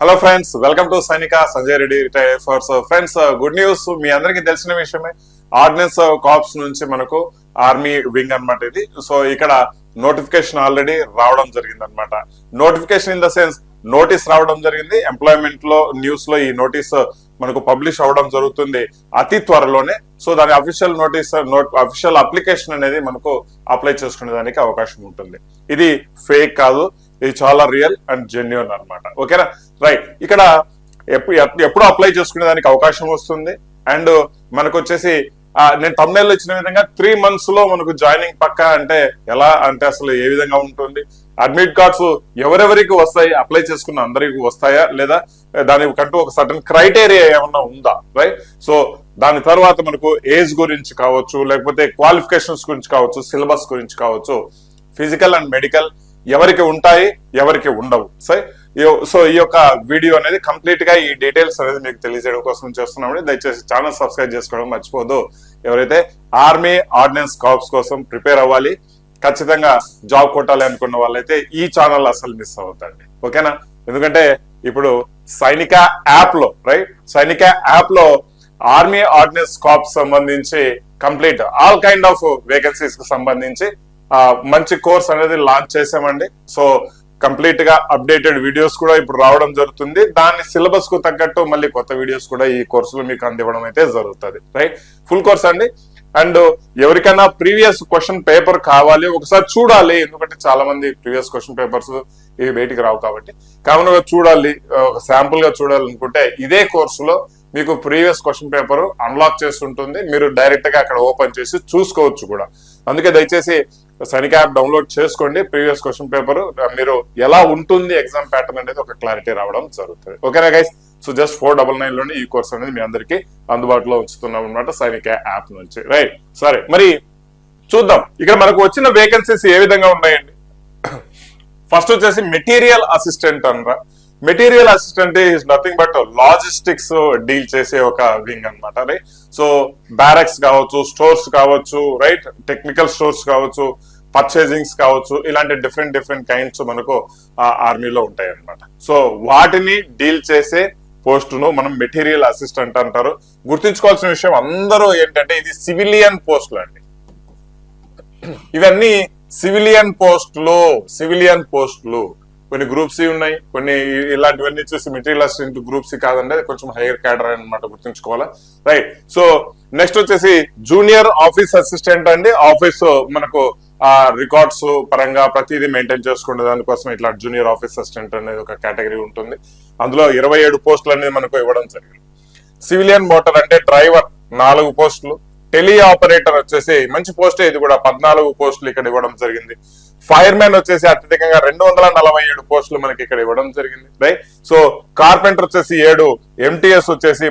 Hello friends welcome to సైనిక Sanjay Reddy retire force friends good news మీ అందరికీ తెలిసిన విషయమే. ఆర్డినెన్స్ కాప్స్ uh, నుంచి మనకు ఆర్మీ వింగ్ అన్నమాట ఇది. సో ఇక్కడ నోటిఫికేషన్ ఆల్రెడీ రావడం జరిగింది అనమాట notification in the sense notice రావడం జరిగింది. ఎంప్లాయ్మెంట్లో న్యూస్లో ఈ నోటీస్ uh, మనకు పబ్లిష్ అవ్వడం జరుగుతుంది అతి త్వరలోనే. సో దాని అఫీషియల్ నోటీస్ అఫీషియల్ అప్లికేషన్ అనేది మనకు అప్లై చేసుకునే దానికి అవకాశం ఉంటుంది. ఇది ఫేక్ కాదు. ఇది చాలా రియల్ అండ్ జెన్యున్ అనమాట ఓకేనా రైట్ ఇక్కడ ఎప్పుడు ఎప్పుడు అప్లై చేసుకునే దానికి అవకాశం వస్తుంది. అండ్ మనకు వచ్చేసి నేను తమిళలో ఇచ్చిన విధంగా త్రీ మంత్స్లో మనకు జాయినింగ్ పక్కా అంటే ఎలా అంటే అసలు ఏ విధంగా ఉంటుంది? అడ్మిట్ కార్డ్స్ ఎవరెవరికి వస్తాయి? అప్లై చేసుకున్న అందరికి వస్తాయా? లేదా దానికంటూ ఒక సర్టన్ క్రైటీరియా ఏమన్నా ఉందా? రైట్ సో దాని తర్వాత మనకు ఏజ్ గురించి కావచ్చు లేకపోతే క్వాలిఫికేషన్స్ గురించి కావచ్చు సిలబస్ గురించి కావచ్చు ఫిజికల్ అండ్ మెడికల్ ఎవరికి ఉంటాయి ఎవరికి ఉండవు. సరే సో ఈ యొక్క వీడియో అనేది కంప్లీట్గా ఈ డీటెయిల్స్ అనేది మీకు తెలియజేయడం కోసం చేస్తున్నామని దయచేసి ఛానల్ సబ్స్క్రైబ్ చేసుకోవడం మర్చిపోదు. ఎవరైతే ఆర్మీ ఆర్డినెన్స్ కాప్స్ కోసం ప్రిపేర్ అవ్వాలి ఖచ్చితంగా జాబ్ కొట్టాలి అనుకున్న వాళ్ళైతే ఈ ఛానల్ అసలు మిస్ అవుతాండి ఓకేనా? ఎందుకంటే ఇప్పుడు సైనిక యాప్లో రైట్ సైనిక యాప్లో ఆర్మీ ఆర్డినెన్స్ కాప్స్ సంబంధించి కంప్లీట్ ఆల్ కైండ్ ఆఫ్ వేకెన్సీస్కు సంబంధించి మంచి కోర్స్ అనేది లాంచ్ చేసామండి సో కంప్లీట్గా అప్డేటెడ్ వీడియోస్ కూడా ఇప్పుడు రావడం జరుగుతుంది. దాని సిలబస్కు తగ్గట్టు మళ్ళీ కొత్త వీడియోస్ కూడా ఈ కోర్సులో మీకు అందివ్వడం అయితే జరుగుతుంది. రైట్? ఫుల్ కోర్స్ అండి. అండ్ ఎవరికైనా ప్రీవియస్ క్వశ్చన్ పేపర్ కావాలి ఒకసారి చూడాలి. ఎందుకంటే చాలా మంది ప్రీవియస్ క్వశ్చన్ పేపర్స్ ఇవి బయటికి రావు కాబట్టి. కావున చూడాలి ఒక శాంపుల్గా చూడాలనుకుంటే ఇదే కోర్సులో మీకు ప్రీవియస్ క్వశ్చన్ పేపర్ అన్లాక్ చేసి ఉంటుంది మీరు డైరెక్ట్గా అక్కడ ఓపెన్ చేసి చూసుకోవచ్చు కూడా. అందుకే దయచేసి సైనిక యాప్ డౌన్లోడ్ చేసుకోండి. ప్రీవియస్ క్వశ్చన్ పేపర్ మీరు ఎలా ఉంటుంది ఎగ్జామ్ ప్యాటర్న్ అనేది ఒక క్లారిటీ రావడం జరుగుతుంది. ఓకేనా guys so just four double నైన్లోనే ఈ కోర్స్ అనేది మీ అందరికి అందుబాటులో ఉంచుతున్నాం అనమాట సైనిక యాప్ నుంచి. రైట్ సరే మరి చూద్దాం. ఇక్కడ మనకు వచ్చిన వేకెన్సీస్ ఏ విధంగా ఉన్నాయండి? ఫస్ట్ వచ్చేసి మెటీరియల్ అసిస్టెంట్ అనరా material assistant is nothing but logistics deal చేసే ఒక వింగ్ అనమాట రైట్ సో బ్యారక్స్ కావచ్చు స్టోర్స్ కావచ్చు రైట్ టెక్నికల్ స్టోర్స్ కావచ్చు పర్చేజింగ్స్ కావచ్చు ఇలాంటి డిఫరెంట్ డిఫరెంట్ కైండ్స్ మనకు ఆర్మీలో ఉంటాయి అనమాట సో వాటిని డీల్ చేసే పోస్టును మనం మెటీరియల్ అసిస్టెంట్ అంటారు. గుర్తుంచుకోవాల్సిన విషయం అందరూ ఏంటంటే ఇది సివిలియన్ పోస్టులు అండి. ఇవన్నీ సివిలియన్ పోస్టులు సివిలియన్ పోస్టులు కొన్ని గ్రూప్ సి ఉన్నాయి. కొన్ని ఇలాంటివన్నీ చూసి మెటీరియల్స్ ఇంటూ గ్రూప్ సి కాదండి. అది కొంచెం హైయర్ క్యాడర్ అనమాట గుర్తుంచుకోవాలా? రైట్ సో నెక్స్ట్ వచ్చేసి జూనియర్ ఆఫీస్ అసిస్టెంట్ అండి. ఆఫీస్ మనకు ఆ రికార్డ్స్ పరంగా ప్రతిదీ మెయింటైన్ చేసుకునే దానికోసం ఇట్లా జూనియర్ ఆఫీస్ అసిస్టెంట్ అనేది ఒక కేటగిరీ ఉంటుంది. అందులో ఇరవై ఏడు పోస్టులు అనేది మనకు ఇవ్వడం జరిగింది. సివిలియన్ మోటార్ అంటే డ్రైవర్ నాలుగు పోస్టులు. టెలి ఆపరేటర్ వచ్చేసి మంచి పోస్ట్ ఇది కూడా. పద్నాలుగు పోస్టులు ఇక్కడ ఇవ్వడం జరిగింది. ఫైర్ మ్యాన్ వచ్చేసి అత్యధికంగా రెండు వందల నలభై ఏడు పోస్టులు మనకి ఇక్కడ ఇవ్వడం జరిగింది. రైట్? సో కార్పెంటర్ వచ్చేసి ఏడు ఎంటీఎస్ వచ్చేసి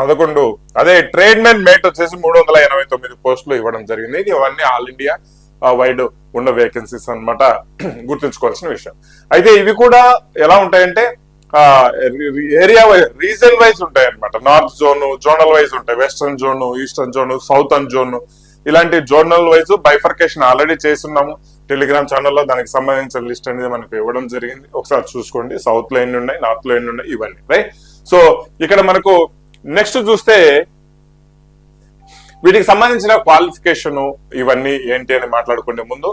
పదకొండు అదే ట్రేడ్ మ్యాన్ మేట్ వచ్చేసి మూడు వందల ఎనభై తొమ్మిది పోస్టులు ఇవ్వడం జరిగింది. ఇది ఇవన్నీ ఆల్ ఇండియా వైడ్ ఉన్న వేకెన్సీస్ అన్నమాట. గుర్తుంచుకోవాల్సిన విషయం. అయితే ఇవి కూడా ఎలా ఉంటాయంటే ఏరియా వైజ్ రీజన్ వైజ్ ఉంటాయి అనమాట నార్త్ జోన్ జోనల్ వైజ్ ఉంటాయి. Western zone eastern zone southern zone ఇలాంటి జోనల్ వైజ్ బైఫర్కేషన్ ఆల్రెడీ చేస్తున్నాము. టెలిగ్రామ్ ఛానల్లో దానికి సంబంధించిన లిస్ట్ అనేది మనకు ఇవ్వడం జరిగింది. ఒకసారి చూసుకోండి. సౌత్లో ఎన్ని ఉన్నాయి నార్త్లో ఎన్ని ఉన్నాయి ఇవన్నీ రైట్ సో ఇక్కడ మనకు నెక్స్ట్ చూస్తే వీటికి సంబంధించిన క్వాలిఫికేషన్ ఇవన్నీ ఏంటి అని మాట్లాడుకునే ముందు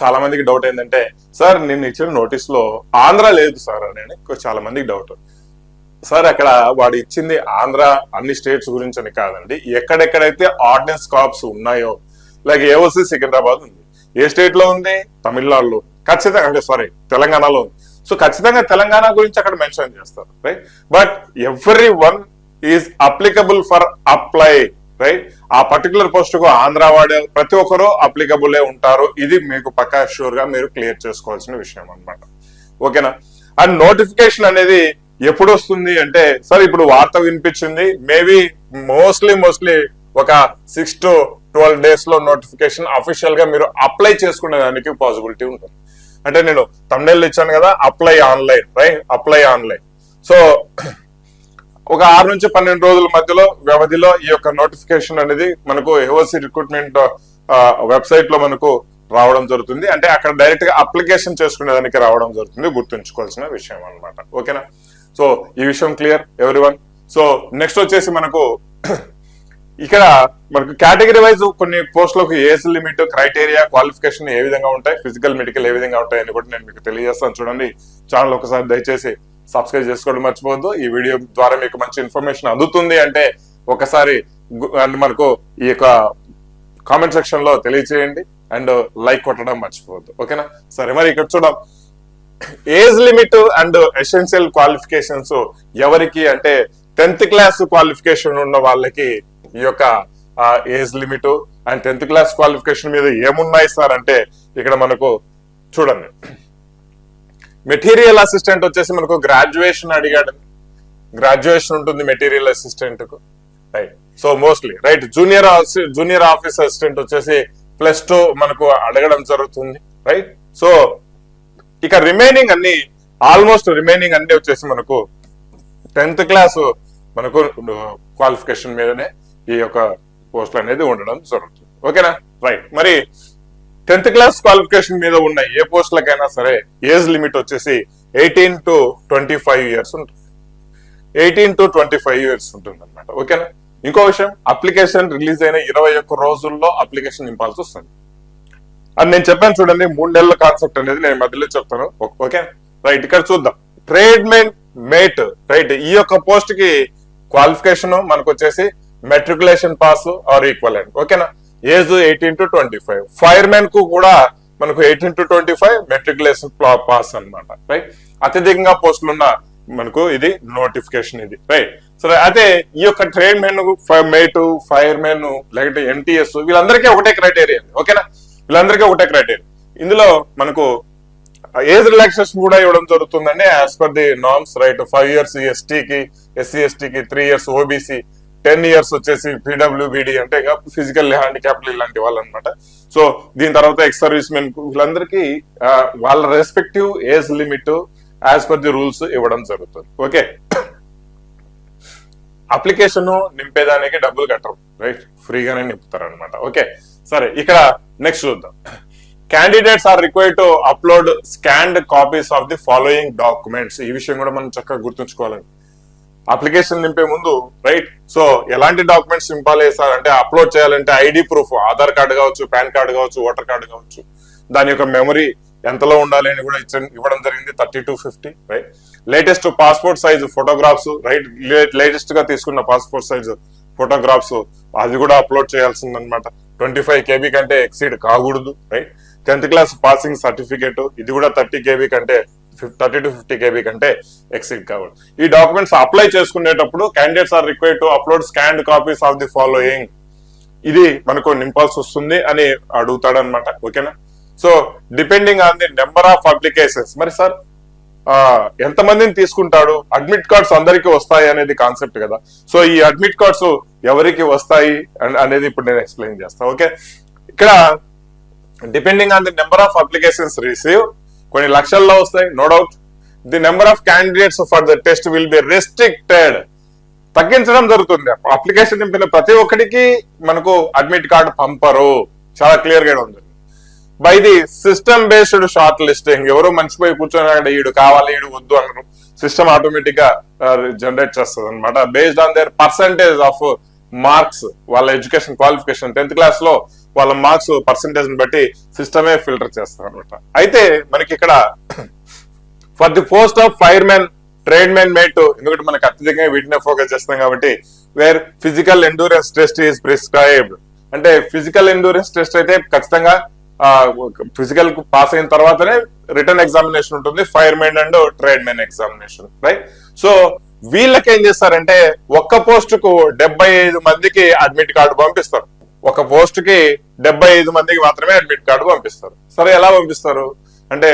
చాలా మందికి డౌట్ ఏంటంటే సార్ నేను ఇచ్చిన నోటీస్లో ఆంధ్ర లేదు సార్ అని చాలా మందికి డౌట్ సార్ అక్కడ వాడు ఇచ్చింది ఆంధ్ర అన్ని స్టేట్స్ గురించి అని కాదండి. ఎక్కడెక్కడైతే ఆర్డినెన్స్ కాప్స్ ఉన్నాయో లైక్ ఏఓసి సికింద్రాబాద్ ఉంది. ఏ స్టేట్లో ఉంది? తమిళనాడులో ఖచ్చితంగా అంటే సారీ తెలంగాణలో ఉంది. సో ఖచ్చితంగా తెలంగాణ గురించి అక్కడ మెన్షన్ చేస్తారు right but everyone is applicable for apply right ఆ పర్టికులర్ పోస్ట్కు ఆంధ్ర వాడే ప్రతి ఒక్కరూ అప్లికబుల్ ఉంటారు. ఇది మీకు పక్కా షూర్గా మీరు క్లియర్ చేసుకోవాల్సిన విషయం అన్నమాట. ఓకేనా అండ్ నోటిఫికేషన్ అనేది ఎప్పుడు వస్తుంది అంటే సార్ ఇప్పుడు వార్త వినిపించింది. మేబీ మోస్ట్లీ మోస్ట్లీ ఒక సిక్స్ టు ట్వెల్వ్ డేస్లో నోటిఫికేషన్ అఫీషియల్గా మీరు అప్లై చేసుకునే దానికి పాసిబిలిటీ ఉంటుంది. అంటే నేను తమిళ ఇచ్చాను కదా apply online right apply online so ఒక ఆరు నుంచి పన్నెండు రోజుల మధ్యలో వ్యవధిలో ఈ యొక్క నోటిఫికేషన్ అనేది మనకు ఎఓసి రిక్రూట్మెంట్ వెబ్సైట్లో మనకు రావడం జరుగుతుంది. అంటే అక్కడ డైరెక్ట్గా అప్లికేషన్ చేసుకునే దానికి రావడం జరుగుతుంది. గుర్తుంచుకోవాల్సిన విషయం అన్నమాట. ఓకేనా? సో ఈ విషయం clear everyone so next వచ్చేసి మనకు ఇక్కడ మనకు కేటగిరీ వైజ్ కొన్ని పోస్టులకు ఏజ్ లిమిట్ క్రైటీరియా క్వాలిఫికేషన్ ఏ విధంగా ఉంటాయి? ఫిజికల్ మెడికల్ ఏ విధంగా ఉంటాయి అని కూడా నేను మీకు తెలియజేస్తాను. చూడండి ఛానల్ ఒకసారి దయచేసి సబ్స్క్రైబ్ చేసుకోవడం మర్చిపోవద్దు. ఈ వీడియో ద్వారా మీకు మంచి ఇన్ఫర్మేషన్ అందుతుంది అంటే ఒకసారి అండ్ మనకు ఈ యొక్క కామెంట్ సెక్షన్లో తెలియచేయండి. అండ్ లైక్ కొట్టడం మర్చిపోవద్దు. ఓకేనా? సరే మరి ఇక్కడ చూడం. Age limit and essential qualifications ఎవరికి అంటే టెన్త్ క్లాస్ క్వాలిఫికేషన్ ఉన్న వాళ్ళకి ఈ యొక్క age limit and tenth class qualification మీద ఏమున్నాయి సార్? అంటే ఇక్కడ మనకు చూడండి. మెటీరియల్ అసిస్టెంట్ వచ్చేసి మనకు గ్రాడ్యుయేషన్ అడిగాడు. గ్రాడ్యుయేషన్ ఉంటుంది material అసిస్టెంట్కు. Right so mostly right junior junior office assistant వచ్చేసి ప్లస్ టూ మనకు అడగడం జరుగుతుంది. రైట్ సో ఇక రిమైనింగ్ అన్ని ఆల్మోస్ట్ రిమైనింగ్ అన్ని వచ్చేసి మనకు టెన్త్ క్లాస్ మనకు క్వాలిఫికేషన్ మీదనే ఈ యొక్క పోస్ట్ అనేది ఉండడం జరుగుతుంది. ఓకేనా రైట్ మరి టెన్త్ క్లాస్ క్వాలిఫికేషన్ మీద ఉన్న ఏ పోస్టులకైనా సరే ఏజ్ లిమిట్ వచ్చేసి eighteen to twenty five years ఉంటుంది. Eighteen to twenty five years ఉంటుంది అనమాట ఓకేనా? ఇంకో విషయం అప్లికేషన్ రిలీజ్ అయిన ఇరవై ఒక్క రోజుల్లో అప్లికేషన్ నింపాల్సి వస్తుంది. అది నేను చెప్పాను చూడండి మూడు నెలల కాన్సెప్ట్ అనేది నేను మధ్యలో చెప్తాను. ఓకే రైట్ ఇక్కడ చూద్దాం. ట్రేడ్ మెన్ మేట్ రైట్ ఈ యొక్క పోస్ట్కి క్వాలిఫికేషన్ మనకు వచ్చేసి matriculation pass or equal and ఓకేనా? Age eighteen to twenty five. Fire మెన్కు కూడా మనకు eighteen to twenty five matriculation pass అన్నమాట. రైట్? అత్యధికంగా పోస్టులు ఉన్న మనకు ఇది నోటిఫికేషన్ ఇది. రైట్? సరే అయితే ఈ యొక్క trade men mate fire men లేకపోతే ఎన్టీఎస్ వీళ్ళందరికీ ఒకటే క్రైటీరియా. ఓకేనా? వీళ్ళందరికీ ఒకటే క్రైటీరియా. ఇందులో మనకు ఏజ్ రిలాక్సేషన్ కూడా ఇవ్వడం జరుగుతుందండి as per the norms right? Five years ఎస్టీకి ఎస్సీ ఎస్టీకి three years OBC ten years వచ్చేసి పీడబ్ల్యూబిడి అంటే ఫిజికల్ హ్యాండిక్యాప్లు ఇలాంటి వాళ్ళు అనమాట సో దీని తర్వాత ఎక్స్ సర్వీస్ మెన్ వీళ్ళందరికీ వాళ్ళ respective age limit as per the rules ఇవ్వడం జరుగుతుంది. ఓకే. అప్లికేషన్ నింపేదానికి డబ్బులు కట్టరు. రైట్? ఫ్రీగానే నింపుతారు అనమాట ఓకే. సరే ఇక్కడ నెక్స్ట్ చూద్దాం. Candidates are require to upload scanned copies of the following documents ఈ విషయం కూడా మనం చక్కగా గుర్తుంచుకోవాలండి. అప్లికేషన్ నింపే ముందు రైట్ సో ఎలాంటి డాక్యుమెంట్స్ నింపాలి సార్? అంటే అప్లోడ్ చేయాలంటే ఐడి ప్రూఫ్ ఆధార్ కార్డు కావచ్చు పాన్ కార్డు కావచ్చు ఓటర్ కార్డు కావచ్చు. దాని యొక్క మెమరీ ఎంతలో ఉండాలి అని కూడా ఇవ్వడం జరిగింది thirty to fifty right latest passport size photographs right లేటెస్ట్గా తీసుకున్న పాస్పోర్ట్ సైజ్ ఫోటోగ్రాఫ్స్ అది కూడా అప్లోడ్ చేయాల్సింది అనమాట ట్వంటీ ఫైవ్ కేబీ కంటే ఎక్సీడ్ కాకూడదు right tenth class passing certificate ఇది కూడా థర్టీ కేబీ కంటే థర్టీ టు ఫిఫ్టీ కేబీ కంటే ఎక్సీడ్ కావాలి ఈ డాక్యుమెంట్స్ అప్లై చేసుకునేటప్పుడు candidates are require to upload scanned copies of the following ఇది మనకు నింపాల్సి వస్తుంది అని అడుగుతాడనమాట ఓకేనా? So depending on the number of applications మరి సార్ ఎంతమందిని తీసుకుంటాడు? అడ్మిట్ కార్డ్స్ అందరికీ వస్తాయి అనేది కాన్సెప్ట్ కదా. సో ఈ అడ్మిట్ కార్డ్స్ ఎవరికి వస్తాయి అనేది ఇప్పుడు నేను ఎక్స్ప్లెయిన్ చేస్తాను ఓకే? ఇక్కడ depending on the number of applications receive కొన్ని లక్షల్లో వస్తాయి no doubt the number of candidates for the test will be restricted తగ్గించడం జరుగుతుంది. అప్లికేషన్ నింపిన ప్రతి ఒక్కరికి మనకు అడ్మిట్ కార్డు పంపరు. చాలా క్లియర్గా ఉంది. By the system based shortlisting ఎవరో మర్చిపోయి కూర్చొని ఈడు కావాలి ఈడు వద్దు అన్నారు. సిస్టమ్ ఆటోమేటిక్గా జనరేట్ చేస్తుంది అనమాట based on their percentage of marks వాళ్ళ ఎడ్యుకేషన్ క్వాలిఫికేషన్ టెన్త్ క్లాస్లో వాళ్ళ మార్క్స్ పర్సంటేజ్ బట్టి సిస్టమే ఫిల్టర్ చేస్తారు అనమాట అయితే మనకి ఇక్కడ for the post of fire men trade men mate ఎందుకంటే మనకు అత్యధికంగా వీటినే ఫోకస్ చేస్తాం కాబట్టి where physical endurance test is prescribed అంటే ఫిజికల్ ఎండూరెన్స్ టెస్ట్ అయితే ఖచ్చితంగా ఫిజికల్ పాస్ అయిన తర్వాతనే రిటర్న్ ఎగ్జామినేషన్ ఉంటుంది fire men and trade men examination right so వీళ్ళకి ఏం చేస్తారంటే ఒక్క పోస్ట్కు డెబ్బై ఐదు మందికి అడ్మిట్ కార్డు పంపిస్తారు. ఒక పోస్ట్కి డెబ్బై ఐదు మందికి మాత్రమే అడ్మిట్ కార్డు పంపిస్తారు. సరే ఎలా పంపిస్తారు? అంటే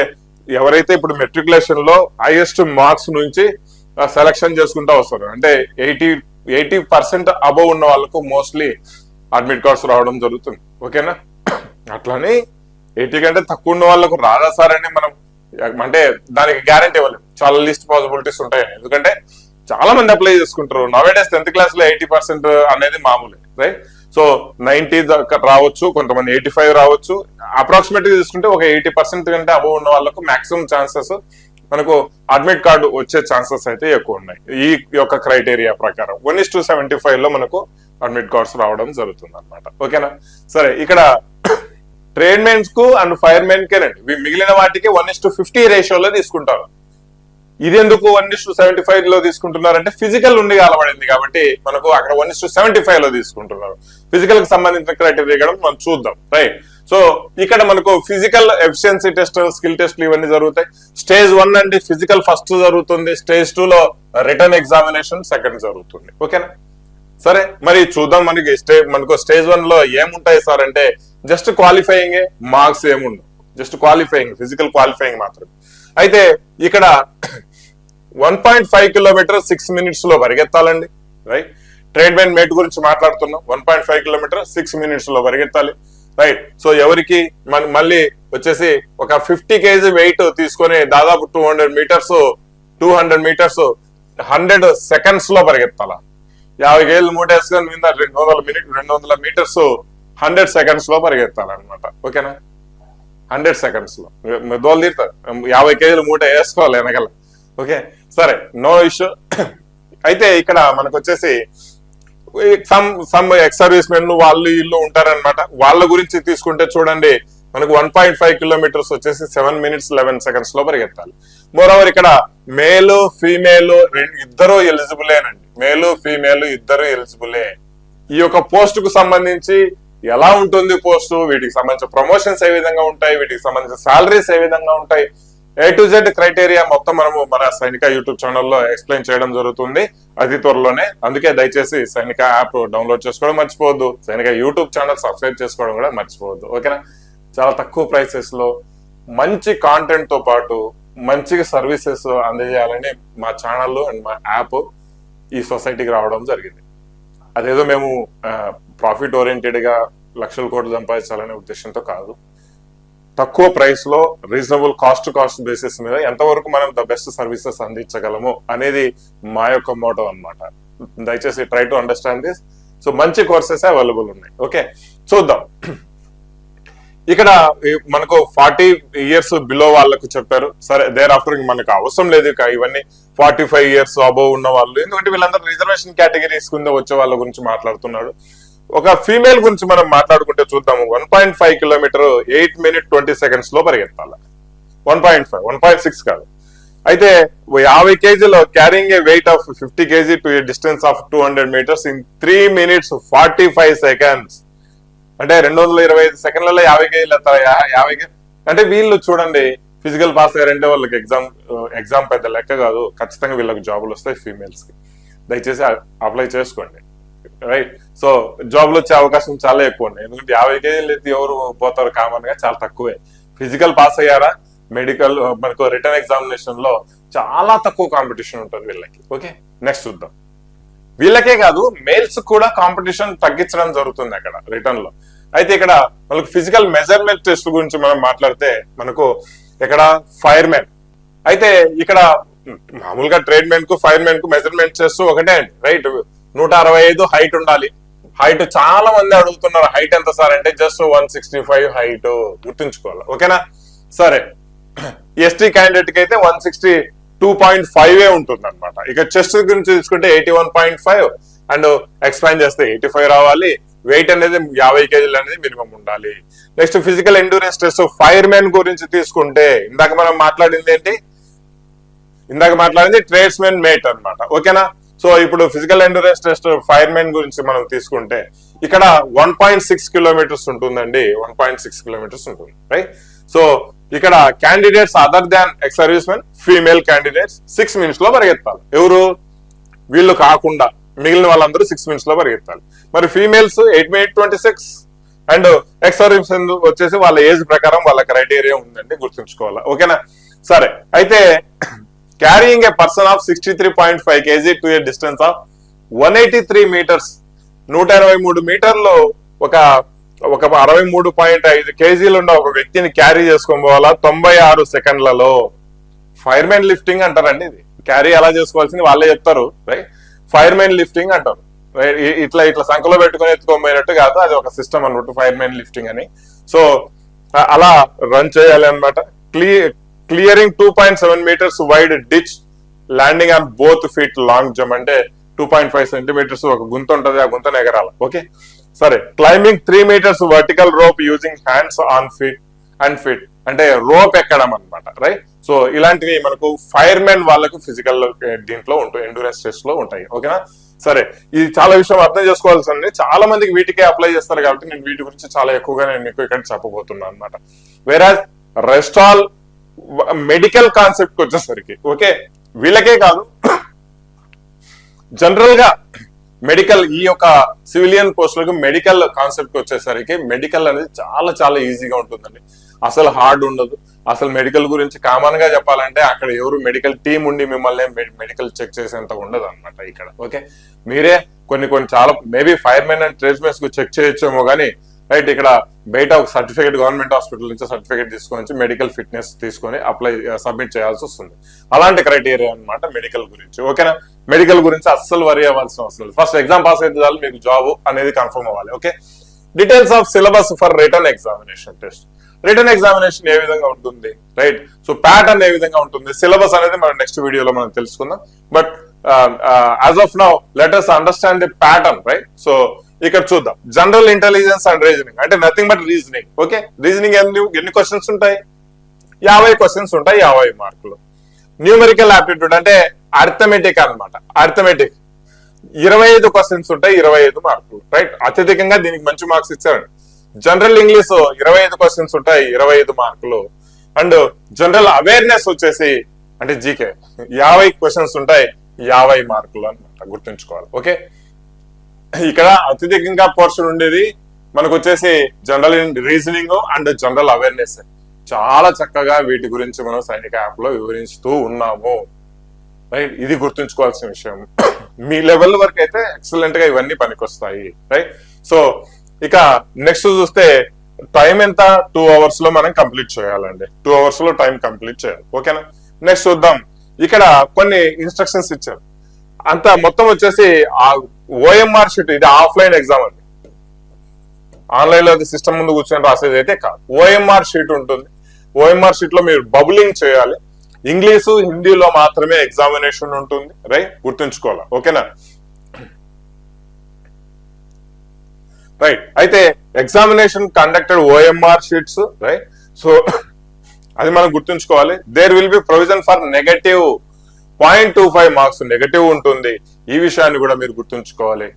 ఎవరైతే ఇప్పుడు మెట్రికులేషన్లో హైయెస్ట్ మార్క్స్ నుంచి సెలక్షన్ చేసుకుంటా వస్తారు. అంటే ఎయిటీ ఎయిటీ పర్సెంట్ అబవ్ ఉన్న వాళ్ళకు మోస్ట్లీ అడ్మిట్ కార్డ్స్ రావడం జరుగుతుంది. ఓకేనా? అట్లానే ఎయిటీ కంటే తక్కువ ఉన్న వాళ్ళకు రాదా సార్ అని మనం అంటే దానికి గ్యారంటీ ఇవ్వలేము చాలా లిస్ట్ పాసిబిలిటీస్ ఉంటాయి ఎందుకంటే చాలా మంది అప్లై చేసుకుంటారు. నవేడేస్ టెన్త్ క్లాస్లో ఎయిటీ పర్సెంట్ అనేది మామూలే రైట్ సో నైన్టీ రావచ్చు కొంతమంది ఎయిటీ ఫైవ్ రావచ్చు. అప్రాక్సిమేట్ తీసుకుంటే ఒక ఎయిటీ పర్సెంట్ కంటే అబవ్ ఉన్న వాళ్ళకు మాక్సిమం ఛాన్సెస్ మనకు అడ్మిట్ కార్డు వచ్చే ఛాన్సెస్ అయితే ఎక్కువ ఉన్నాయి. ఈ యొక్క క్రైటీరియా ప్రకారం. వన్ ఇస్ టు సెవెంటీ ఫైవ్లో మనకు అడ్మిట్ కార్డ్స్ రావడం జరుగుతుంది అనమాట ఓకేనా సరే ఇక్కడ ట్రేడ్ మెన్స్కు అండ్ ఫైర్ మెన్ కేనండి మిగిలిన వాటికి వన్ ఇస్ టు ఫిఫ్టీ రేషియోలో తీసుకుంటారు. ఇది ఎందుకు వన్ ఇస్ టు సెవెంటీ ఫైవ్లో తీసుకుంటున్నారంటే ఫిజికల్ ఉండి అలవడింది కాబట్టి మనకు అక్కడ వన్ ఇస్ టు సెవెంటీ ఫైవ్లో తీసుకుంటున్నారు. ఫిజికల్కి సంబంధించిన క్రైటీరియా కూడా మనం చూద్దాం రైట్ సో ఇక్కడ మనకు ఫిజికల్ ఎఫిషియన్సీ టెస్ట్ స్కిల్ టెస్ట్లు ఇవన్నీ జరుగుతాయి. స్టేజ్ వన్ అంటే ఫిజికల్ ఫస్ట్ జరుగుతుంది. స్టేజ్ టూ లో రిటర్న్ ఎగ్జామినేషన్ సెకండ్ జరుగుతుంది. ఓకేనా సరే మరి చూద్దాం మనకి స్టే మనకు స్టేజ్ వన్లో ఏముంటాయి సార్ అంటే జస్ట్ క్వాలిఫైయింగ్ మార్క్స్ ఏముండవు. జస్ట్ క్వాలిఫైయింగ్ ఫిజికల్ క్వాలిఫైయింగ్ మాత్రమే. అయితే ఇక్కడ one point five kilometre six మినిట్స్లో పరిగెత్తాలండి రైట్ ట్రేడ్ మ్యాన్ మేట్ గురించి మాట్లాడుతున్నాం. One point five kilometre six మినిట్స్లో పరిగెత్తాలి రైట్ సో ఎవరికి మన మళ్ళీ వచ్చేసి ఒక ఫిఫ్టీ కేజీ వెయిట్ తీసుకొని దాదాపు two hundred meters two hundred meters hundred సెకండ్స్లో పరిగెత్తాలా. యాభై కేజీలు మూటేసుకొని మీద రెండు వందల మినిట్ రెండు వందల మీటర్స్ హండ్రెడ్ సెకండ్స్లో పరిగెత్తాలన్నమాట. ఓకేనా? హండ్రెడ్ సెకండ్స్లో దోలు తీరుతారు యాభై కేజీలు మూట వేసుకోవాలి వెనకాల. ఓకే సరే నో ఇష్యూ అయితే ఇక్కడ మనకు వచ్చేసి some some ex service men వాళ్ళు ఇల్లు ఉంటారన్నమాట. వాళ్ళ గురించి తీసుకుంటే చూడండి మనకు వన్ పాయింట్ ఫైవ్ కిలోమీటర్స్ వచ్చేసి సెవెన్ మినిట్స్ లెవెన్ సెకండ్స్లో పరిగెత్తాలి మోరవర్ ఇక్కడ మేలు ఫీమేల్ ఇద్దరు ఎలిజిబులేనండి మేలు ఫీమేల్ ఇద్దరు ఎలిజిబులే ఈ యొక్క పోస్ట్కు సంబంధించి ఎలా ఉంటుంది పోస్ట్ వీటికి సంబంధించిన ప్రమోషన్స్ ఏ విధంగా ఉంటాయి? వీటికి సంబంధించిన సాలరీస్ ఏ విధంగా ఉంటాయి? ఏ టు జెడ్ క్రైటీరియా మొత్తం మనము మన సైనిక యూట్యూబ్ ఛానల్లో ఎక్స్ప్లెయిన్ చేయడం జరుగుతుంది. అతి త్వరలోనే. అందుకే దయచేసి సైనిక యాప్ డౌన్లోడ్ చేసుకోవడం మర్చిపోవద్దు. సైనిక యూట్యూబ్ ఛానల్ సబ్స్క్రైబ్ చేసుకోవడం కూడా మర్చిపోవద్దు. ఓకేనా? చాలా తక్కువ ప్రైసెస్లో మంచి కాంటెంట్తో పాటు మంచిగా సర్వీసెస్ అందజేయాలని మా ఛానల్ అండ్ మా యాప్ ఈ సొసైటీకి రావడం జరిగింది. అదేదో మేము ప్రాఫిట్ ఓరియంటెడ్గా లక్షల కోట్లు సంపాదించాలనే ఉద్దేశంతో కాదు. తక్కువ ప్రైస్లో రీజనబుల్ కాస్ట్ కాస్ట్ బేసిస్ మీద ఎంతవరకు మనం ద బెస్ట్ సర్వీసెస్ అందించగలము అనేది మా యొక్క మోటో అన్నమాట. దయచేసి try to understand this so మంచి కోర్సెస్ అవైలబుల్ ఉన్నాయి. ఓకే చూద్దాం. ఇక్కడ మనకు ఫార్టీ ఇయర్స్ బిలో వాళ్ళకు చెప్పారు. సరే దేర్ ఆఫ్టర్ మనకు అవసరం లేదు ఇక ఇవన్నీ. ఫార్టీ ఫైవ్ ఇయర్స్ అబోవ్ ఉన్న వాళ్ళు. ఎందుకంటే వీళ్ళందరూ రిజర్వేషన్ కేటగిరీస్ కింద వచ్చే వాళ్ళ గురించి మాట్లాడుతున్నాడు ఒక ఫీమేల్ గురించి మనం మాట్లాడుకుంటే చూద్దాము. One point five kilometer eight minute twenty సెకండ్స్లో పరిగెత్తాలి. One point five one point six కాదు. అయితే యాభై కేజీలో carrying a weight of fifty kg to distance of two hundred meters in three minutes forty five seconds అంటే రెండు వందల ఇరవై ఐదు సెకండ్లలో యాభై కేజీలు ఎత్తారు? యాభై కేజీ అంటే వీళ్ళు చూడండి ఫిజికల్ పాస్ అయ్యారంటే వాళ్ళకి ఎగ్జామ్ ఎగ్జామ్ పెద్ద లెక్క కాదు. ఖచ్చితంగా వీళ్ళకి జాబులు వస్తాయి ఫీమేల్స్కి. దయచేసి అప్లై చేసుకోండి. రైట్ సో జాబ్లు వచ్చే అవకాశం చాలా ఎక్కువ ఉన్నాయి. ఎందుకంటే యాభై కేజీలు ఎత్తి ఎవరు పోతారు కామన్గా చాలా తక్కువే. ఫిజికల్ పాస్ అయ్యారా? మెడికల్ uh, మనకు రిటర్న్ ఎగ్జామినేషన్లో చాలా తక్కువ కాంపిటీషన్ ఉంటుంది వీళ్ళకి. ఓకే నెక్స్ట్ చూద్దాం. వీళ్ళకే కాదు మేల్స్ కూడా కాంపిటీషన్ తగ్గించడం జరుగుతుంది అక్కడ రిటర్న్లో. అయితే ఇక్కడ మనకు ఫిజికల్ మెజర్మెంట్ టెస్ట్ గురించి మనం మాట్లాడితే మనకు ఇక్కడ ఫైర్ మెన్ అయితే ఇక్కడ మామూలుగా ట్రేడ్ మెన్కు ఫైర్ మెన్కు మెజర్మెంట్ చేస్తూ ఒకటే అండి రైట్ నూట అరవై ఐదు హైట్ ఉండాలి. హైట్ చాలా మంది అడుగుతున్నారు హైట్ ఎంత సార్ అంటే just one sixty five height గుర్తుంచుకోవాలి. ఓకేనా? సరే. ఎస్టీ క్యాండిడేట్కి అయితే one sixty two point five ఏ ఉంటుంది అనమాట ఇక చెస్ట్ గురించి తీసుకుంటే eighty one point five and expand చేస్తే ఎయిటీ ఫైవ్ రావాలి. వెయిట్ అనేది యాభై కేజీలు అనేది మినిమం ఉండాలి. Next physical endurance test fire men గురించి తీసుకుంటే ఇందాక మనం మాట్లాడింది ఏంటి? ఇందాక మాట్లాడింది ట్రేడ్స్ మెన్ మేట్ అనమాట ఓకేనా? సో ఇప్పుడు physical endurance test fire men గురించి మనం తీసుకుంటే ఇక్కడ వన్ పాయింట్ సిక్స్ కిలోమీటర్స్ ఉంటుందండి. వన్ పాయింట్ సిక్స్ కిలోమీటర్స్ ఉంటుంది రైట్ సో ఇక్కడ candidates other than ex service men female candidates six మినిట్స్లో పరిగెత్తాలి. ఎవరు? వీళ్ళు కాకుండా మిగిలిన వాళ్ళందరూ సిక్స్ మినిట్స్లో పరిగెత్తాలి. మరి females eight minute twenty six and ex service వచ్చేసి వాళ్ళ ఏజ్ ప్రకారం వాళ్ళ క్రైటీరియా ఉందండి గుర్తుంచుకోవాలి? ఓకేనా? సరే అయితే carrying a person of sixty three point five kg to a distance of one eighty three meters నూట ఇరవై మూడు మీటర్లు ఒక ఒక అరవై మూడు పాయింట్ ఐదు కేజీలు ఉన్న ఒక వ్యక్తిని క్యారీ చేసుకొని పోవాలా? తొంభై ఆరు సెకండ్లలో. ఫైర్మెన్ లిఫ్టింగ్ అంటారండి ఇది. క్యారీ ఎలా చేసుకోవాల్సింది వాళ్ళే చెప్తారు రైట్ ఫైర్మెన్ లిఫ్టింగ్ అంటారు ఇట్లా ఇట్లా సంఖలో పెట్టుకొని ఎత్తుకోబోయినట్టు కాదు అది ఒక సిస్టమ్ అనమాట ఫైర్మెన్ లిఫ్టింగ్ అని. సో అలా రన్ చేయాలి అనమాట క్లీ clearing two point seven meters wide ditch landing on both feet long jump అంటే టూ పాయింట్ ఫైవ్ సెంటీమీటర్స్ ఒక గుంత ఉంటుంది ఆ గుంతను ఎగరాల. ఓకే సరే climbing three meters vertical rope using hands on feet and feet అంటే రోప్ ఎక్కడం అనమాట రైట్ సో ఇలాంటివి మనకు ఫైర్ మెన్ వాళ్ళకు ఫిజికల్ దీంట్లో ఉంటాయి ఎండూరెన్స్ టెస్ట్లో ఉంటాయి. ఓకేనా సరే ఇది చాలా విషయం అర్థం చేసుకోవాల్సింది. చాలా మందికి వీటికే అప్లై చేస్తారు కాబట్టి నేను వీటి గురించి చాలా ఎక్కువగా నేను మీకు ఇక్కడ చెప్పబోతున్నాను అనమాట వేరే రెస్టాల్ మెడికల్ కాన్సెప్ట్ వచ్చేసరికి ఓకే వీళ్ళకే కాదు జనరల్గా మెడికల్ ఈ యొక్క సివిలియన్ పోస్టులకు మెడికల్ కాన్సెప్ట్ వచ్చేసరికి మెడికల్ అనేది చాలా చాలా ఈజీగా ఉంటుందండి. అసలు హార్డ్ ఉండదు. అసలు మెడికల్ గురించి కామన్గా చెప్పాలంటే అక్కడ ఎవరు మెడికల్ టీం ఉండి మిమ్మల్ని మెడికల్ చెక్ చేసేంత ఉండదు అనమాట ఇక్కడ ఓకే మీరే కొన్ని కొన్ని చాలా మేబీ ఫైర్ మెన్ అండ్ ట్రేడ్స్మెన్స్కు చెక్ చేయొచ్చేమో కానీ రైట్ ఇక్కడ బయట ఒక సర్టిఫికేట్ గవర్నమెంట్ హాస్పిటల్ నుంచి సర్టిఫికేట్ తీసుకొని మెడికల్ ఫిట్నెస్ తీసుకొని అప్లై సబ్మిట్ చేయాల్సి వస్తుంది. అలాంటి క్రైటీరియా అన్నమాట మెడికల్ గురించి. ఓకేనా మెడికల్ గురించి అస్సలు వరి అవ్వాల్సిన అవసరం లేదు. ఫస్ట్ ఎగ్జామ్ పాస్ అయితే చాలు మీకు జాబ్ అనేది కన్ఫర్మ్ అవ్వాలి. Okay details of syllabus for written examination test written examination ఏ విధంగా ఉంటుంది? రైట్ సో ప్యాటర్న్ ఏ విధంగా ఉంటుంది? సిలబస్ అనేది మనం నెక్స్ట్ వీడియోలో మనం తెలుసుకుందాం. But as of now let us understand the pattern right so ఇక్కడ చూద్దాం. జనరల్ ఇంటెలిజెన్స్ అండ్ రీజనింగ్ అంటే nothing but reasoning okay reasoning ఎన్ని ఎన్ని క్వశ్చన్స్ ఉంటాయి? యాభై క్వశ్చన్స్ ఉంటాయి యాభై మార్కులు న్యూమెరికల్ ఆప్టిట్యూడ్ అంటే అర్థమెటిక్ అన్నమాట. అర్థమెటిక్ ఇరవై ఐదు క్వశ్చన్స్ ఉంటాయి ఇరవై ఐదు మార్కులు రైట్ అత్యధికంగా దీనికి మంచి మార్క్స్ ఇచ్చారండి. జనరల్ ఇంగ్లీష్ ఇరవై ఐదు క్వశ్చన్స్ ఉంటాయి ఇరవై ఐదు మార్కులు అండ్ జనరల్ అవేర్నెస్ వచ్చేసి అంటే జీకే యాభై క్వశ్చన్స్ ఉంటాయి యాభై మార్కులు అన్నమాట. గుర్తుంచుకోవాలి. ఓకే ఇక్కడ అత్యధికంగా పోర్షన్ ఉండేది. మనకు వచ్చేసి general reasoning and general awareness చాలా చక్కగా వీటి గురించి మనం సైనిక యాప్లో వివరిస్తూ ఉన్నాము. రైట్ ఇది గుర్తుంచుకోవాల్సిన విషయం. మీ లెవెల్ వరకు అయితే ఎక్సలెంట్గా ఇవన్నీ పనికొస్తాయి. రైట్ సో ఇక నెక్స్ట్ చూస్తే టైం ఎంత? టూ అవర్స్లో మనం కంప్లీట్ చేయాలండి. టూ అవర్స్లో టైం కంప్లీట్ చేయాలి. ఓకేనా నెక్స్ట్ చూద్దాం. ఇక్కడ కొన్ని ఇన్స్ట్రక్షన్స్ ఇచ్చారు. అంత మొత్తం వచ్చేసి ఆ ఓఎంఆర్ షీట్ ఇది ఆఫ్లైన్ ఎగ్జామ్ అండి. ఆన్లైన్లో సిస్టమ్ ముందు కూర్చొని రాసేది అయితే కాదు. ఓఎంఆర్ షీట్ ఉంటుంది. ఓఎంఆర్ షీట్లో మీరు బబులింగ్ చేయాలి. ఇంగ్లీషు హిందీలో మాత్రమే ఎగ్జామినేషన్ ఉంటుంది. రైట్? గుర్తుంచుకోవాలి? ఓకేనా? రైట్. అయితే examination conducted OMR sheets right? So అది మనం గుర్తుంచుకోవాలి. There will be provision for negative point two five marks negative ఉంటుంది. ఈ విషయాన్ని కూడా మీరు గుర్తుంచుకోవాలి.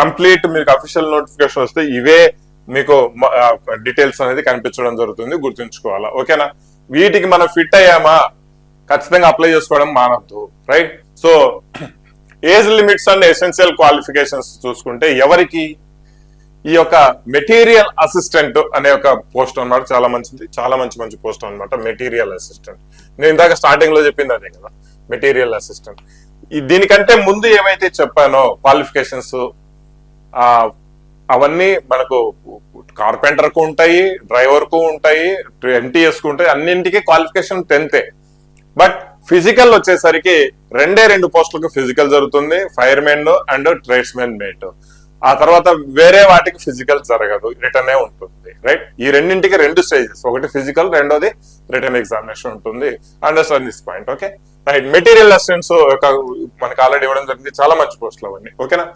కంప్లీట్ మీకు అఫీషియల్ నోటిఫికేషన్ వస్తే ఇవే మీకు డీటెయిల్స్ అనేది కనిపించడం జరుగుతుంది. గుర్తుంచుకోవాలా? ఓకేనా? వీటికి మనం ఫిట్ అయ్యామా? ఖచ్చితంగా అప్లై చేసుకోవడం మానద్దు. Right so age limits and essential qualifications చూసుకుంటే ఎవరికి ఈ యొక్క మెటీరియల్ అసిస్టెంట్ అనే ఒక పోస్ట్ అన్నమాట చాలా మంచిది. చాలా మంచి మంచి పోస్ట్ అన్నమాట మెటీరియల్ అసిస్టెంట్ నేను ఇందాక స్టార్టింగ్లో చెప్పింది అదే కదా. Material assistant. దీనికంటే ముందు ఏమైతే చెప్పానో క్వాలిఫికేషన్స్ అవన్నీ మనకు కార్పెంటర్కు ఉంటాయి డ్రైవర్కు ఉంటాయి ఎన్టీఎస్కు ఉంటాయి అన్నింటికి క్వాలిఫికేషన్ టెన్తే. బట్ ఫిజికల్ వచ్చేసరికి రెండే రెండు పోస్టులకు ఫిజికల్ జరుగుతుంది fire men and tradesmen mate. ఆ తర్వాత వేరే వాటికి ఫిజికల్ జరగదు రిటర్న్ ఉంటుంది రైట్ ఈ రెండింటికి రెండు స్టేజెస్ ఒకటి ఫిజికల్ రెండోది రిటర్న్ ఎగ్జామినేషన్ ఉంటుంది. Understand this point okay right material assistants మనకి ఆల్రెడీ ఇవ్వడం జరిగింది చాలా మంచి పోస్టులు అవన్నీ ఓకేనా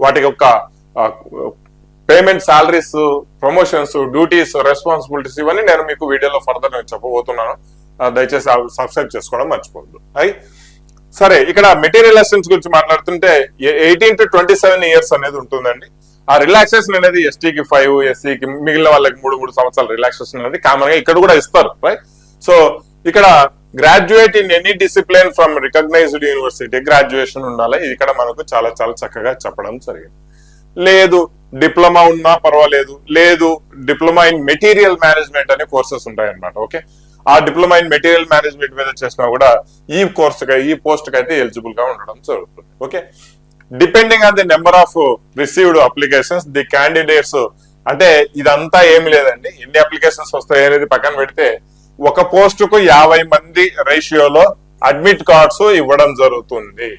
వాటికి ఒక payment salaries promotions duties responsibilities ఇవన్నీ నేను మీకు వీడియోలో ఫర్దర్ నేను చెప్పబోతున్నాను. దయచేసి సబ్స్క్రైబ్ చేసుకోవడం మర్చిపోవద్దు అయి సరే ఇక్కడ మెటీరియల్ అసిస్టెంట్స్ గురించి మాట్లాడుతుంటే eighteen to twenty seven years అనేది ఉంటుందండి. ఆ రిలాక్సేషన్ అనేది ఎస్టీకి ఫైవ్ ఎస్సీకి మిగిలిన వాళ్ళకి మూడు మూడు సంవత్సరాల రిలాక్సేషన్ అనేది కామన్గా ఇక్కడ కూడా ఇస్తారు రైట్ సో ఇక్కడ graduate in any discipline from recognised university graduation ఉండాలి. ఇది ఇక్కడ మనకు చాలా చాలా చక్కగా చెప్పడం జరిగింది. లేదు డిప్లొమా ఉన్నా పర్వాలేదు. లేదు డిప్లొమా ఇన్ మెటీరియల్ మేనేజ్మెంట్ అనే కోర్సెస్ ఉంటాయి అన్నమాట ఓకే ఆ డిప్లొమా ఇన్ మెటీరియల్ మేనేజ్మెంట్ మీద చేసినా కూడా ఈ కోర్స్ ఈ పోస్ట్కి అయితే ఎలిజిబుల్గా ఉండడం జరుగుతుంది. Okay? Depending on the number of received applications the candidates అంటే ఇదంతా ఏమి లేదండి. ఎన్ని అప్లికేషన్స్ వస్తాయి అనేది పక్కన పెడితే ఒక పోస్ట్కు యాభై మంది రేషియోలో అడ్మిట్ కార్డ్స్ ఇవ్వడం జరుగుతుంది.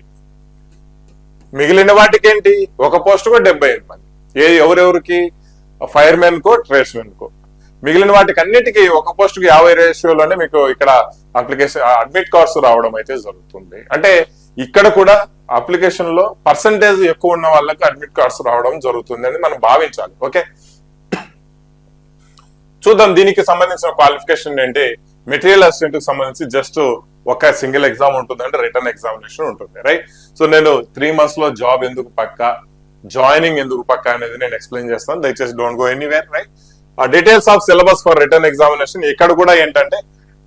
మిగిలిన వాటికి ఏంటి? ఒక పోస్ట్కు డెబ్బై ఐదు మంది. ఏ ఎవరెవరికి? ఫైర్ మెన్ కో ట్రేడ్స్ మెన్ కో. మిగిలిన వాటికి అన్నిటికీ ఒక పోస్ట్కి యాభై రేషియోలోనే మీకు ఇక్కడ అప్లికేషన్ అడ్మిట్ కార్డ్స్ రావడం అయితే జరుగుతుంది. అంటే ఇక్కడ కూడా అప్లికేషన్లో పర్సంటేజ్ ఎక్కువ ఉన్న వాళ్ళకి అడ్మిట్ కార్డ్స్ రావడం జరుగుతుంది అని మనం భావించాలి. ఓకే? చూద్దాం దీనికి సంబంధించిన క్వాలిఫికేషన్ ఏంటి? మెటీరియల్ అసిస్టెంట్కి సంబంధించి జస్ట్ ఒక సింగిల్ ఎగ్జామ్ ఉంటుంది అంటే రిటర్న్ ఎగ్జామినేషన్ ఉంటుంది రైట్? సో నేను త్రీ మంత్స్లో జాబ్ ఎందుకు పక్క? జాయినింగ్ ఎందుకు పక్క అనేది నేను ఎక్స్ప్లెయిన్ చేస్తాను. దయచేసి డోంట్ గో ఎనీవేర్ రైట్? ఆ details of syllabus for written examination ఇక్కడ కూడా ఏంటంటే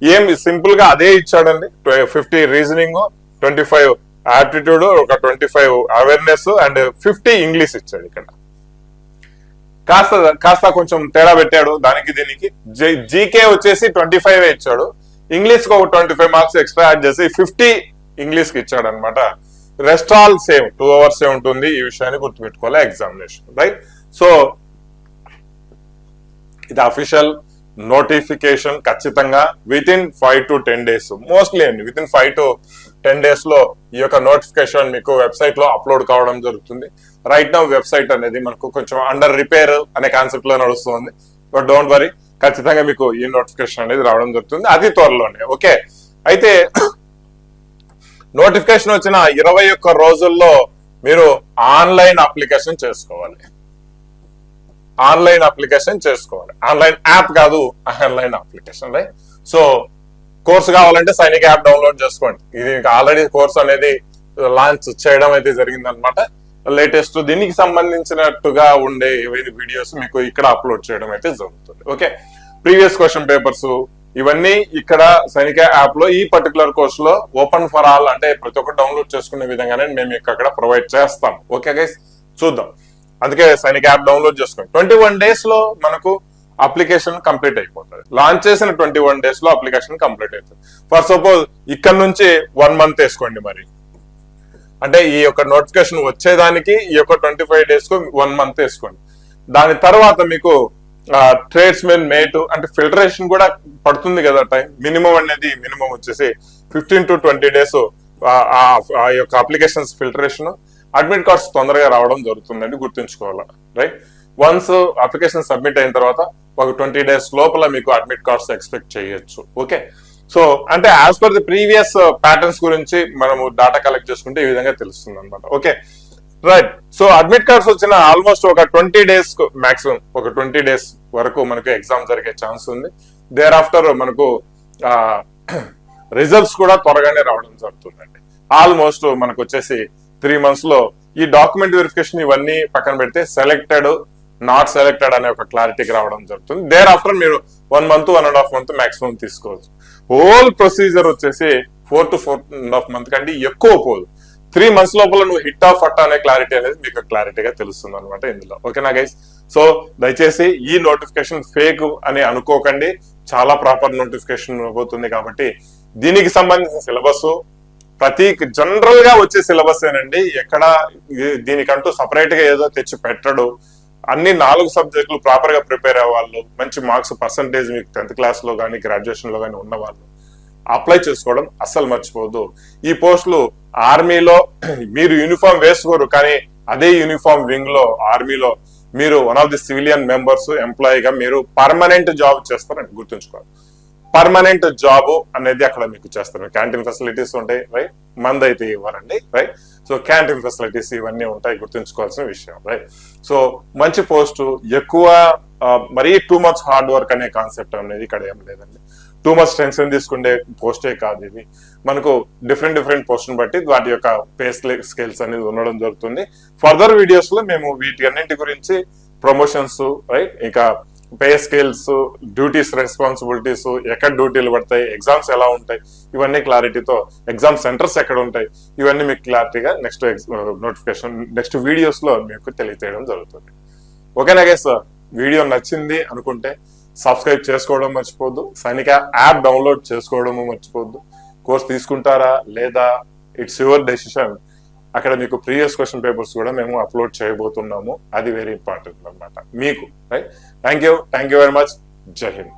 ఏం సింపుల్గా అదే ఇచ్చాడండి. Fifty reasoning twenty five aptitude ఒక twenty five awareness and fifty English ఇచ్చాడు ఇక్కడ. కాస్త కాస్త కొంచెం తేడా పెట్టాడు దానికి దీనికి. జీకే వచ్చేసి ట్వంటీ ఫైవ్ ఇచ్చాడు. ఇంగ్లీష్కి ఒక twenty five marks extra add చేసి ఫిఫ్టీ ఇంగ్లీష్కి ఇచ్చాడు అనమాట rest all same two hours ఏ ఉంటుంది ఈ విషయాన్ని గుర్తుపెట్టుకోవాలి ఎగ్జామినేషన్ రైట్ సో ఇది అఫీషియల్ నోటిఫికేషన్ ఖచ్చితంగా within five to ten days mostly అండి within five to ten డేస్లో ఈ యొక్క నోటిఫికేషన్ మీకు వెబ్సైట్లో అప్లోడ్ కావడం జరుగుతుంది. రైట్ నౌ వెబ్సైట్ అనేది మనకు కొంచెం అండర్ రిపేర్ అనే కాన్సెప్ట్లో నడుస్తుంది. బట్ డోంట్ వరీ ఖచ్చితంగా మీకు ఈ నోటిఫికేషన్ అనేది రావడం జరుగుతుంది. అది త్వరలోనే ఓకే? అయితే నోటిఫికేషన్ వచ్చిన ఇరవై ఒక్క రోజుల్లో మీరు ఆన్లైన్ అప్లికేషన్ చేసుకోవాలి. ఆన్లైన్ అప్లికేషన్ చేసుకోవాలి. ఆన్లైన్ యాప్ కాదు online application right so course కావాలంటే సైనిక్ యాప్ డౌన్లోడ్ చేసుకోండి. ఇది ఆల్రెడీ కోర్స్ అనేది లాంచ్ చేయడం అయితే జరిగింది అనమాట లేటెస్ట్ దీనికి సంబంధించినట్టుగా ఉండే ఏవైనా వీడియోస్ మీకు ఇక్కడ అప్లోడ్ చేయడం అయితే జరుగుతుంది. ఓకే? ప్రీవియస్ క్వశ్చన్ పేపర్స్ ఇవన్నీ ఇక్కడ సైనిక యాప్లో ఈ పర్టికులర్ కోర్స్లో ఓపెన్ ఫర్ ఆల్ అంటే ప్రతి ఒక్కరు డౌన్లోడ్ చేసుకునే విధంగానే మేము ఇక్కడ ప్రొవైడ్ చేస్తాం. ఓకే గైస్ చూద్దాం. అందుకే సైనిక యాప్ డౌన్లోడ్ చేసుకోండి. ట్వంటీ వన్ డేస్లో మనకు అప్లికేషన్ కంప్లీట్ అయిపోతుంది. లాంచ్ చేసిన ట్వంటీ వన్ డేస్లో అప్లికేషన్ కంప్లీట్ అవుతుంది ఫర్ సపోజ్ ఇక్కడ నుంచి వన్ మంత్ వేసుకోండి మరి. అంటే ఈ యొక్క నోటిఫికేషన్ వచ్చేదానికి ఈ యొక్క ట్వంటీ ఫైవ్ డేస్కు వన్ మంత్ వేసుకోండి. దాని తర్వాత మీకు ట్రేడ్స్ మెన్ మేట్ అంటే ఫిల్టరేషన్ కూడా పడుతుంది కదా టైం. మినిమం అనేది మినిమం వచ్చేసి ఫిఫ్టీన్ టు ట్వంటీ డేస్ ఆ యొక్క అప్లికేషన్స్ ఫిల్టరేషన్ అడ్మిట్ కార్డ్స్ తొందరగా రావడం జరుగుతుందండి గుర్తుంచుకోవాలి రైట్ వన్స్ అప్లికేషన్ సబ్మిట్ అయిన తర్వాత ఒక ట్వంటీ డేస్ లోపల మీకు అడ్మిట్ కార్డ్స్ ఎక్స్పెక్ట్ చేయొచ్చు ఓకే సో అంటే as per the previous patterns గురించి మనము డేటా కలెక్ట్ చేసుకుంటే ఈ విధంగా తెలుస్తుంది అనమాట okay right so admit cards వచ్చిన ఆల్మోస్ట్ ఒక ట్వంటీ డేస్ మాక్సిమం ఒక ట్వంటీ డేస్ వరకు మనకు ఎగ్జామ్ జరిగే ఛాన్స్ ఉంది. దేర్ ఆఫ్టర్ మనకు రిజల్ట్స్ కూడా త్వరగానే రావడం జరుగుతుందండి. ఆల్మోస్ట్ మనకు వచ్చేసి త్రీ మంత్స్లో ఈ డాక్యుమెంట్ వెరిఫికేషన్ ఇవన్నీ పక్కన పెడితే సెలెక్టెడ్ నాట్ సెలెక్టెడ్ అనే ఒక క్లారిటీకి రావడం జరుగుతుంది. దేర్ ఆఫ్టర్ మీరు one month one and half month maximum తీసుకోవచ్చు. హోల్ ప్రొసీజర్ వచ్చేసి four to four and half month కంటే ఎక్కువ పోదు. త్రీ మంత్స్ లోపల నువ్వు హిట్ ఆఫ్ అట్ అనే క్లారిటీ అనేది మీకు క్లారిటీగా తెలుస్తుంది అనమాట ఇందులో. ఓకేనా గైస్ సో దయచేసి ఈ నోటిఫికేషన్ ఫేక్ అని అనుకోకండి. చాలా ప్రాపర్ నోటిఫికేషన్ పోతుంది కాబట్టి దీనికి సంబంధించిన సిలబస్ ప్రతి జనరల్గా వచ్చే సిలబస్ ఏనండి ఎక్కడ దీనికంటూ సపరేట్గా ఏదో తెచ్చి పెట్టడు. అన్ని నాలుగు సబ్జెక్టులు ప్రాపర్గా ప్రిపేర్ అయ్యేవాళ్ళు మంచి మార్క్స్ పర్సంటేజ్ మీకు టెన్త్ క్లాస్లో కానీ గ్రాడ్యుయేషన్లో కానీ ఉన్నవాళ్ళు అప్లై చేసుకోవడం అస్సలు మర్చిపోవద్దు. ఈ పోస్టులు ఆర్మీలో మీరు యూనిఫామ్ వేసుకోరు కానీ అదే యూనిఫామ్ వింగ్లో ఆర్మీలో మీరు one of the civilian members ఎంప్లాయీగా మీరు పర్మనెంట్ జాబ్ చేస్తారని గుర్తుంచుకోవాలి. పర్మనెంట్ జాబ్ అనేది అక్కడ మీకు చేస్తారు క్యాంటీన్ ఫెసిలిటీస్ ఉంటాయి రైట్ మంది అయితే ఇవ్వరండి రైట్ సో క్యాంటీన్ ఫెసిలిటీస్ ఇవన్నీ ఉంటాయి గుర్తుంచుకోవాల్సిన విషయం రైట్ సో మంచి పోస్ట్ ఎక్కువ మరీ టూ మచ్ హార్డ్ వర్క్ అనే కాన్సెప్ట్ అనేది ఇక్కడ ఏం లేదండి. టూ మచ్ టెన్షన్ తీసుకునే పోస్టే కాదు ఇది. మనకు డిఫరెంట్ డిఫరెంట్ పోస్ట్ని బట్టి వాటి యొక్క పే స్కేల్స్ అనేది ఉండడం జరుగుతుంది. ఫర్దర్ వీడియోస్లో మేము వీటి అన్నింటి గురించి ప్రమోషన్స్ రైట్ ఇంకా పే స్కేల్స్ డ్యూటీస్ రెస్పాన్సిబిలిటీస్ ఎక్కడ డ్యూటీలు పడతాయి ఎగ్జామ్స్ ఎలా ఉంటాయి ఇవన్నీ క్లారిటీతో ఎగ్జామ్ సెంటర్స్ ఎక్కడ ఉంటాయి ఇవన్నీ మీకు క్లారిటీగా నెక్స్ట్ నోటిఫికేషన్ నెక్స్ట్ వీడియోస్లో మీకు తెలియజేయడం జరుగుతుంది. ఓకేనా గైస్ వీడియో నచ్చింది అనుకుంటే సబ్స్క్రైబ్ చేసుకోవడం మర్చిపోద్దు. సైనిక యాప్ డౌన్లోడ్ చేసుకోవడము మర్చిపోద్దు. కోర్స్ తీసుకుంటారా లేదా? ఇట్స్ యువర్ డెసిషన్ అక్కడ మీకు ప్రీవియస్ క్వశ్చన్ పేపర్స్ కూడా మేము అప్లోడ్ చేయబోతున్నాము. అది వెరీ ఇంపార్టెంట్ అన్నమాట. మీకు right thank you thank you very much జై హింద్